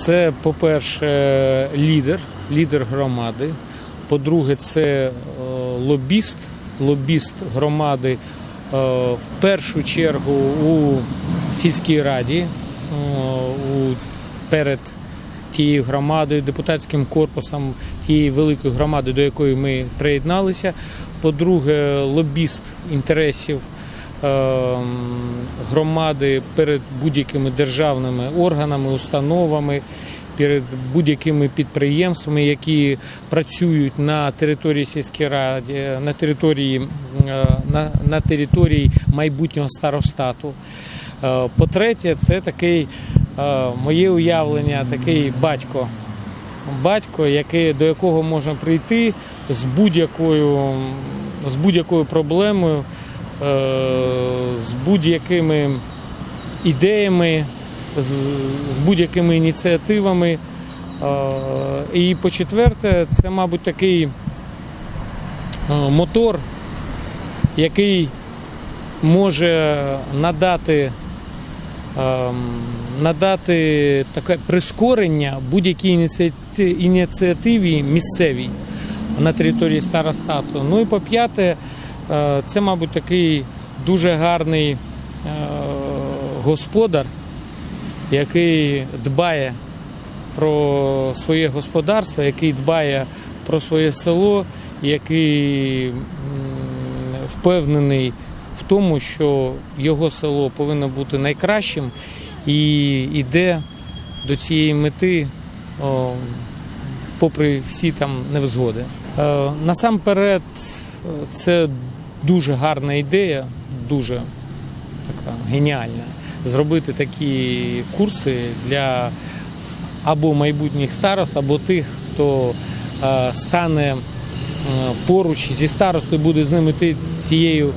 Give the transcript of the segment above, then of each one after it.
Це, по-перше, лідер, лідер громади. По-друге, це е, лобіст, лобіст громади е, в першу чергу у сільській раді, е, перед тією громадою, депутатським корпусом тієї великої громади, до якої ми приєдналися. По-друге, лобіст інтересів громади перед будь-якими державними органами, установами, перед будь-якими підприємствами, які працюють на території сільської ради, на території, е, на, на території майбутнього старостату. Е, По-третє, це такий е, моє уявлення, такий батько. Батько, який, до якого можна прийти з будь-якою, з будь-якою проблемою, з будь-якими ідеями, з, будь-якими ініціативами. Е, І по-четверте, це, мабуть, такий е, мотор, який може надати, надати таке прискорення будь-якій ініціативі місцевій на території старостату. Ну і по п'яте, е, це, мабуть, такий дуже гарний е, господар, який дбає про своє господарство, який дбає про своє село, який впевнений в тому, що його село повинно бути найкращим і йде до цієї мети, попри всі там невзгоди. Е, Насамперед, е, це дуже гарна ідея, дуже така геніальна. Зробити такі курси для або майбутніх старост, або тих, хто е, стане е, поруч зі старостою, буде з ними йти цією е,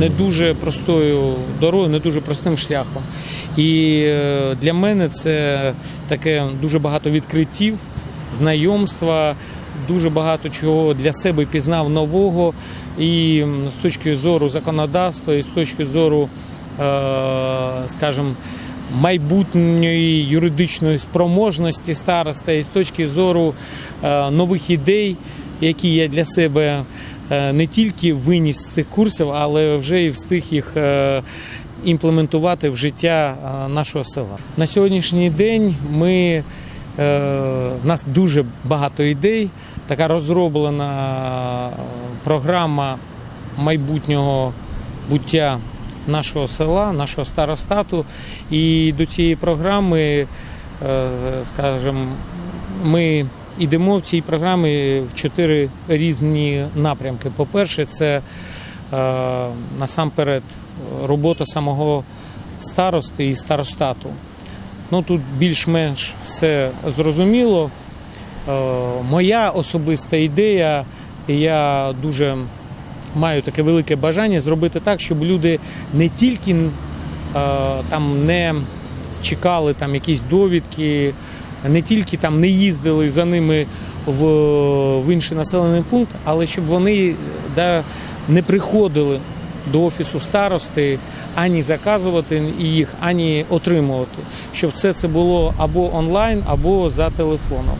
не дуже простою дорогою, не дуже простим шляхом. І для мене це таке дуже багато відкриттів, знайомства, дуже багато чого для себе пізнав нового. І з точки зору законодавства, і з точки зору, е, скажімо, майбутньої юридичної спроможності староста, і з точки зору е, нових ідей, які я для себе е, не тільки виніс з цих курсів, але вже і встиг їх імплементувати в життя нашого села. На сьогоднішній день ми е, в нас дуже багато ідей. Така розроблена е, програма майбутнього буття нашого села, нашого старостату. І до цієї програми, е, скажімо, ми йдемо в цій програмі в чотири різні напрямки. По-перше, це е, насамперед робота самого старости і старостату. Ну тут більш-менш все зрозуміло. Е, Моя особиста ідея, я дуже маю таке велике бажання зробити так, щоб люди не тільки е, там не чекали там якісь довідки, не тільки там не їздили за ними в, в інший населений пункт, але щоб вони да, не приходили до офісу старости ані заказувати їх, ані отримувати. Щоб все це було або онлайн, або за телефоном.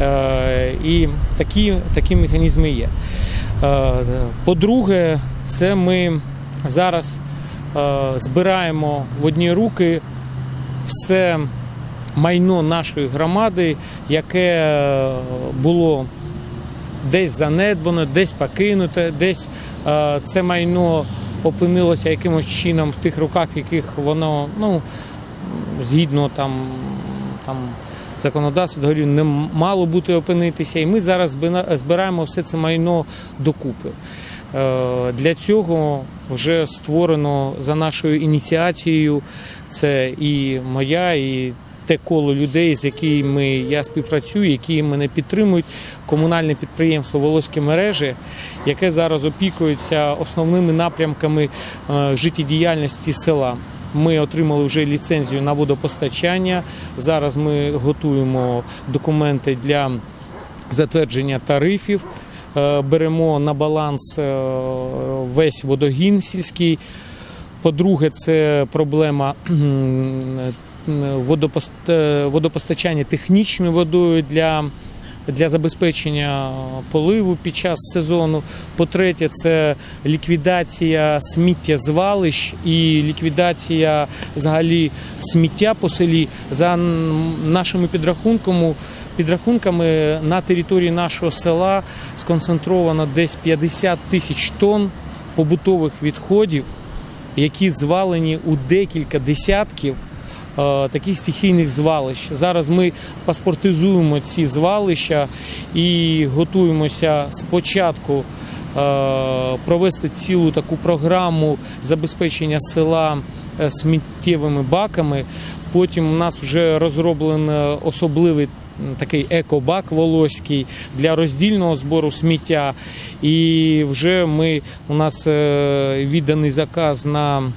Е, І такі, такі механізми є. Е, По-друге, це ми зараз е, збираємо в одні руки все майно нашої громади, яке було десь занедбано, десь покинуте, десь е, це майно опинилося якимось чином в тих руках, в яких воно ну, згідно там, там законодавства договорів не мало бути опинитися. І ми зараз збираємо все це майно докупи. Е, Для цього вже створено за нашою ініціацією. Це і моя, і те коло людей, з якими я співпрацюю, які мене підтримують, комунальне підприємство Волоські мережі, яке зараз опікується основними напрямками е, життєдіяльності села. Ми отримали вже ліцензію на водопостачання. Зараз ми готуємо документи для затвердження тарифів. Е, Беремо на баланс е, весь водогін сільський. По-друге, це проблема водопостачання технічною водою для, для забезпечення поливу під час сезону. По-третє, це ліквідація сміттєзвалищ і ліквідація взагалі сміття по селі. За нашими підрахунками, підрахунками на території нашого села сконцентровано десь 50 тисяч тонн побутових відходів, які звалені у декілька десятків е, таких стихійних звалищ. Зараз ми паспортизуємо ці звалища і готуємося спочатку е, провести цілу таку програму забезпечення села е, сміттєвими баками. Потім у нас вже розроблений особливий такий екобак волоський для роздільного збору сміття. І вже ми у нас е, відданий заказ на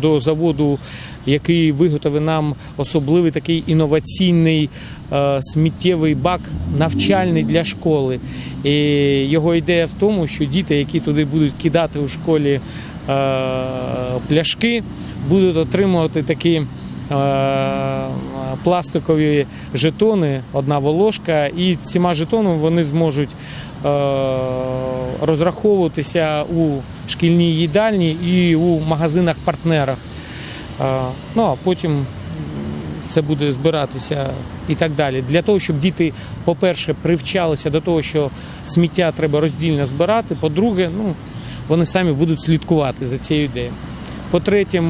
до заводу, який виготовив нам особливий такий інноваційний е, сміттєвий бак навчальний для школи. І його ідея в тому, що діти, які туди будуть кидати у школі е, пляшки, будуть отримувати такі пластикові жетони, одна волошка, і цими жетонами вони зможуть е, розраховуватися у шкільній їдальні і у магазинах-партнерах. Е, Ну а потім це буде збиратися і так далі. Для того, щоб діти, по-перше, привчалися до того, що сміття треба роздільно збирати. По-друге, ну вони самі будуть слідкувати за цією ідеєю. По-третє,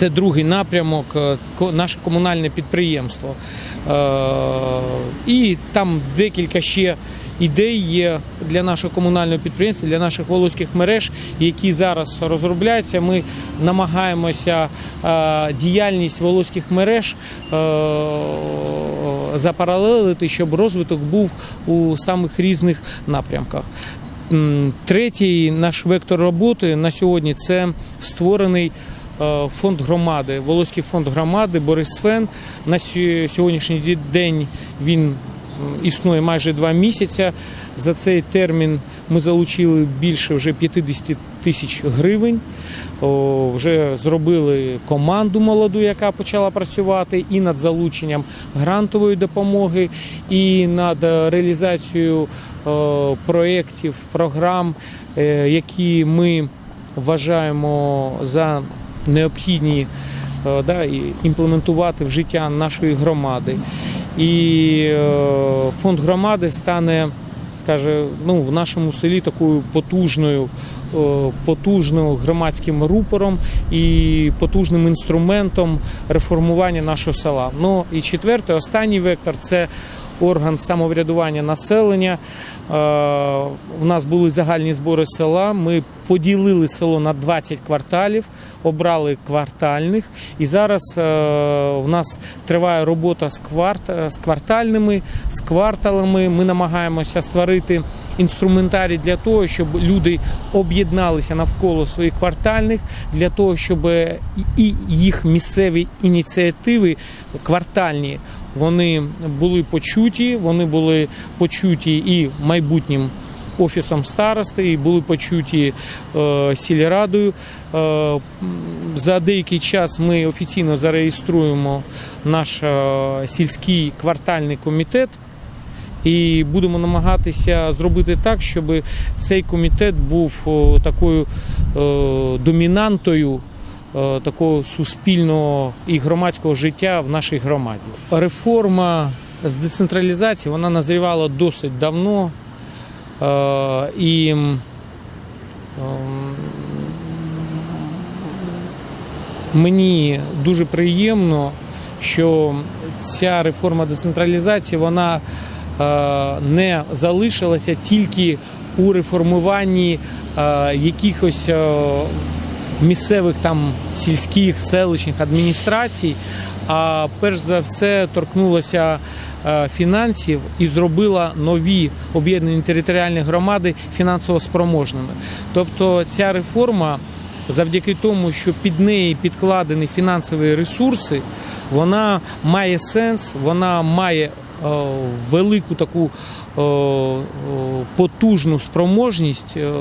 це другий напрямок, е, наше комунальне підприємство. Е, І там декілька ще ідей є для нашого комунального підприємства, для наших волоських мереж, які зараз розробляються. Ми намагаємося е, діяльність волоських мереж запаралелити, щоб розвиток був у самих різних напрямках. Третій наш вектор роботи на сьогодні це створений фонд громади, Волоський фонд громади Борис Фен. На сьогоднішній день він існує майже два місяці. За цей термін ми залучили більше вже 50 тисяч гривень. Вже зробили команду молоду, яка почала працювати, і над залученням грантової допомоги, і над е, реалізацією е, проєктів, програм, е, які ми вважаємо за необхідні е, да, імплементувати в життя нашої громади. І е, фонд громади стане, скаже, ну, в нашому селі такою потужною, е, потужним громадським рупором і потужним інструментом реформування нашого села. Ну і четвертий, останній вектор це орган самоврядування населення. Е, У нас були загальні збори села. Ми поділили село на 20 кварталів, обрали квартальних. І зараз е, в нас триває робота з, кварт, з квартальними, з кварталами. Ми намагаємося створити інструментарій для того, щоб люди об'єдналися навколо своїх квартальних, для того, щоб і їх місцеві ініціативи квартальні вони були почуті, вони були почуті і майбутнім офісом старости, і були почуті е, сільрадою. Е, за деякий час ми офіційно зареєструємо наш е, сільський квартальний комітет. І будемо намагатися зробити так, щоб цей комітет був такою е, домінантою такого суспільного і громадського життя в нашій громаді. Реформа з децентралізації вона назрівала досить давно. Е, і ем, мені дуже приємно, що ця реформа децентралізації вона е, не залишилася тільки у реформуванні е, якихось е, місцевих там сільських селищних адміністрацій, а перш за все торкнулася е, фінансів і зробила нові об'єднані територіальні громади фінансово спроможними. Тобто ця реформа завдяки тому, що під неї підкладені фінансові ресурси, вона має сенс, вона має велику таку е, е, потужну спроможність, е,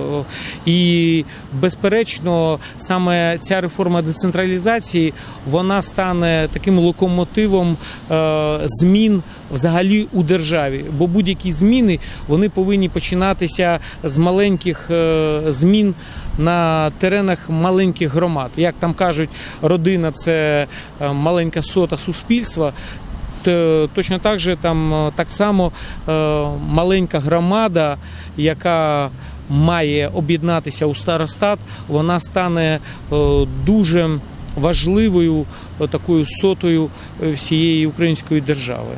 і безперечно, саме ця реформа децентралізації вона стане таким локомотивом е, змін взагалі у державі. Бо будь-які зміни вони повинні починатися з маленьких е, змін на теренах маленьких громад. Як там кажуть, родина це е, маленька сота суспільства. Т- Точно так же там е, так само е, маленька громада, яка має об'єднатися у старостат, вона стане е, дуже важливою е, такою сотою е, всієї української держави.